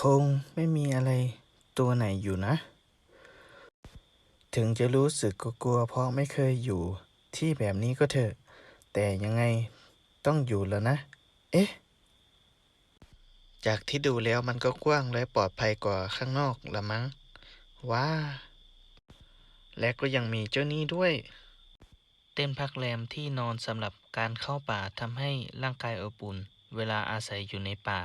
คงไม่มีอะไรตัวไหนอยู่นะ ถึงจะรู้สึกกลัวเพราะไม่เคยอยู่ที่แบบนี้ก็เถอะ แต่ยังไงต้องอยู่แล้วนะ เอ๊ะ จากที่ดูแล้วมันก็กว้างและปลอดภัยกว่าข้างนอกละมั้ง ว้า และก็ยังมีเจ้านี้ด้วย เต้นพักแรมที่นอนสำหรับการเข้าป่าทำให้ร่างกายอบอุ่น เวลาอาศัยอยู่ในป่า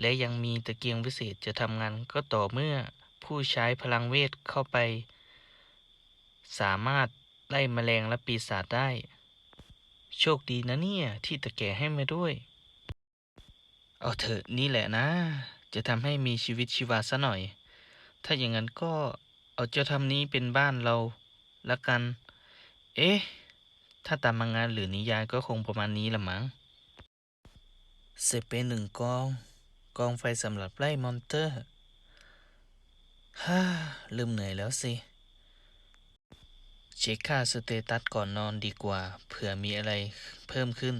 และยังมีตะเกียงวิเศษจะทำงานก็ต่อเมื่อผู้ใช้พลังเวทเข้าไป สามารถไล่แมลงและปีศาจได้ โชคดีนะเนี่ย ที่ตะแก่ให้มาด้วย เอาเถอะนี่แหละนะ จะทำให้มีชีวิตชีวาซะหน่อย ถ้าอย่างนั้นก็เอาเจ้าทำนี้เป็นบ้านเราละกัน เอ๊ะ ถ้าตามมังงานหรือนิยายก็คงประมาณนี้ละมั้งเสร็จไปหนึ่งกอง กองไฟสำหรับไล่มอนเตอร์ ฮ่าเริ่มเหนื่อยแล้วสิ เช็คค่าสเตตัสก่อนนอนดีกว่า เผื่อมีอะไรเพิ่มขึ้น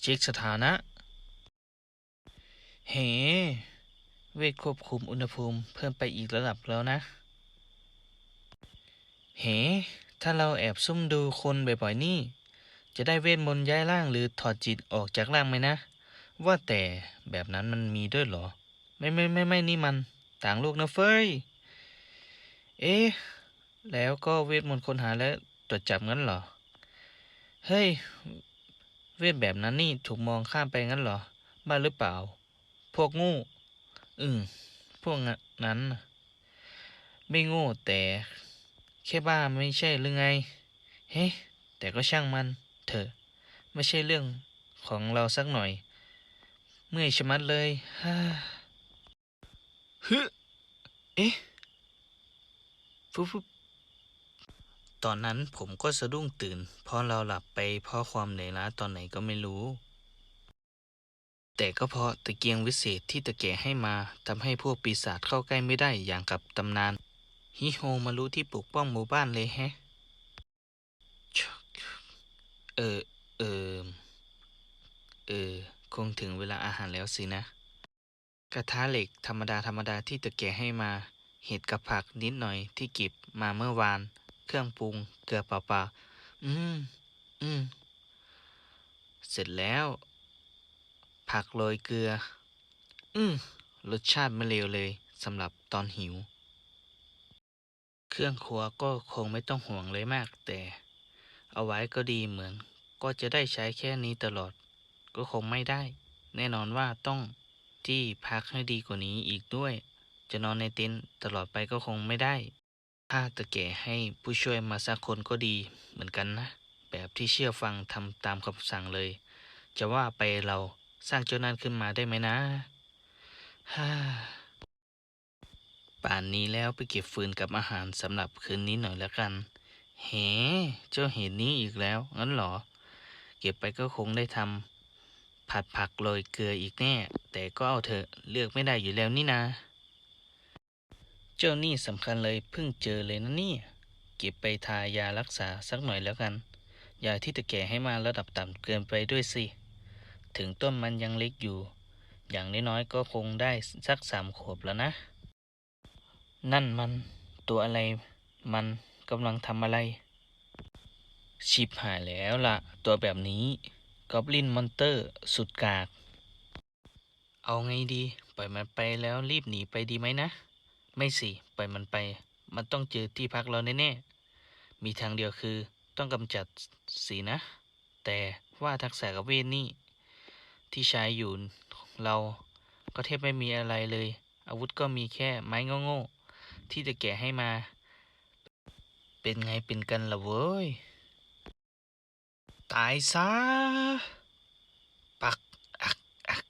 เช็คสถานะ เฮ้ เวทควบคุมอุณหภูมิเพิ่มไปอีกระดับแล้วนะ เฮ้ ถ้าเราแอบซุ่มดูคนบ่อยๆนี่ จะได้เวทมนต์ย้ายร่างหรือถอดจิตออกจากร่างไหมนะ ว่าแต่แบบนั้นมันมีด้วยเหรอ ไม่ไม่ไม่ไม่นี่มันต่างโลกนะเฟ้ยเอ๊ะ แล้วก็เวทมนต์ค้นหาและตรวจจับงั้นเหรอ เฮ้ย เวทแบบนั้นนี่ถูกมองข้ามไปงั้นเหรอ บ้าหรือเปล่า พวกงูอืม พวกนั้น ไม่โง่แต่ แค่บ้าไม่ใช่หรือไง เฮ้ แต่ก็ช่างมัน เถอะ ไม่ใช่เรื่องของเราสักหน่อย เมื่อยชะมัดเลยฮ่าฮึเอ๊ะฟุบฟุบตอนนั้นผมก็สะดุ้งตื่น เพราะเราหลับไปเพราะความเหนื่อยล้าตอนไหนก็ไม่รู้ แต่ก็เพราะตะเกียงวิเศษที่ตะแก่ให้มาทำให้พวกปีศาจเข้าใกล้ไม่ได้อย่างกับตำนาน ฮิโฮมารู้ที่ปกป้องหมู่บ้านเลยแฮะ เออ เออ เออ คงถึงเวลาอาหารแล้วสินะ กระทะเหล็กธรรมดาธรรมดาที่ตะแก่ให้มา เห็ดกับผักนิดหน่อยที่เก็บมาเมื่อวาน เครื่องปรุง เกลือเปล่าๆอืม อืม เสร็จแล้ว ผักโรยเกลือ อืม รสชาติไม่เลวเลยสำหรับตอนหิว เครื่องครัวก็คงไม่ต้องห่วงเลยมากแต่ เอาไว้ก็ดีเหมือน ก็จะได้ใช้แค่นี้ตลอด ก็คงไม่ได้ แน่นอนว่าต้องที่พักให้ดีกว่านี้อีกด้วย จะนอนในเต็นท์ตลอดไปก็คงไม่ได้ ถ้าตะแก่ให้ผู้ช่วยมาสักคนก็ดีเหมือนกันนะ แบบที่เชื่อฟังทำตามคำสั่งเลย จะว่าไปเราสร้างเจ้านั่นขึ้นมาได้ไหมนะฮ่าป่านนี้แล้วไปเก็บฟืนกับอาหารสำหรับคืนนี้หน่อยแล้วกัน เฮ้ เจ้าเห็นนี้อีกแล้ว งั้นหรอ เก็บไปก็คงได้ทำ ผัดผักโรยเกลืออีกแน่ แต่ก็เอาเถอะเลือกไม่ได้อยู่แล้วนี่นะเจ้านี่สำคัญเลยเพิ่งเจอเลยนะนี่ เก็บไปทายารักษาสักหน่อยแล้วกัน ยาที่ตะแก่ให้มาระดับต่ำเกินไปด้วยสิ ถึงต้นมันยังเล็กอยู่ อย่างน้อยๆก็คงได้สักสามขวบแล้วนะ นั่นมันตัวอะไรมันกำลังทำอะไร ชิบหายแล้วล่ะ ตัวแบบนี้ กอบลินมอนเตอร์สุดกาก เอาไงดี ปล่อยมันไปแล้วรีบหนีไปดีไหมนะ ไม่สิ ปล่อยมันไป มันต้องเจอที่พักเราแน่ๆ มีทางเดียวคือต้องกำจัดสีนะ แต่ว่าทักษะกับเวทนี่ ที่ใช้อยู่เราก็แทบไม่มีอะไรเลย อาวุธก็มีแค่ไม้โง่ๆที่จะแกะให้มา เป็นไงเป็นกันล่ะเว้ย ตายซะ ปัก อัก อัก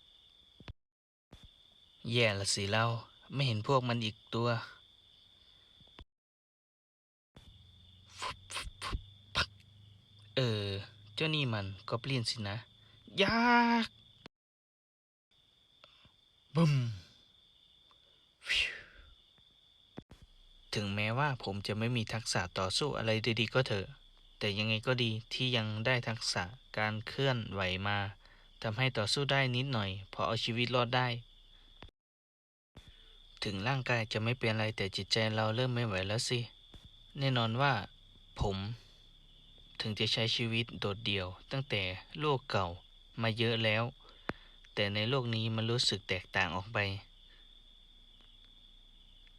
แย่ละสิเรา ไม่เห็นพวกมันอีกตัว เออ เจ้านี่มันก็เปลี่ยนสินะ ยากบึมถึงแม้ว่าผมจะไม่มีทักษะต่อสู้อะไรดีๆก็เถอะ แต่ยังไงก็ดีที่ยังได้ทักษะการเคลื่อนไหวมาทำให้ต่อสู้ได้นิดหน่อย พอเอาชีวิตรอดได้ ถึงร่างกายจะไม่เป็นอะไรแต่จิตใจเราเริ่มไม่ไหวแล้วสิ แน่นอนว่า ผม ถึงจะใช้ชีวิตโดดเดี่ยว ตั้งแต่โลกเก่ามาเยอะแล้ว แต่ในโลกนี้มันรู้สึกแตกต่างออกไป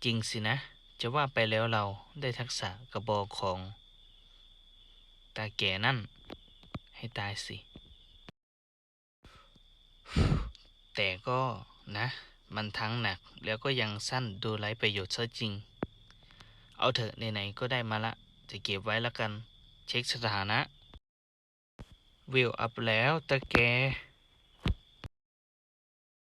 จริงสินะ จะว่าไปแล้วเราได้ทักษะกระบอกของ ตาแก่นั่น ให้ตายสิ แต่ก็นะ มันทั้งหนักแล้วก็ยังสั้นดูไร้ประโยชน์ซะจริง เอาเถอะไหนๆก็ได้มาละ จะเก็บไว้ละกัน เช็คสถานะวิวอัพแล้วตาแก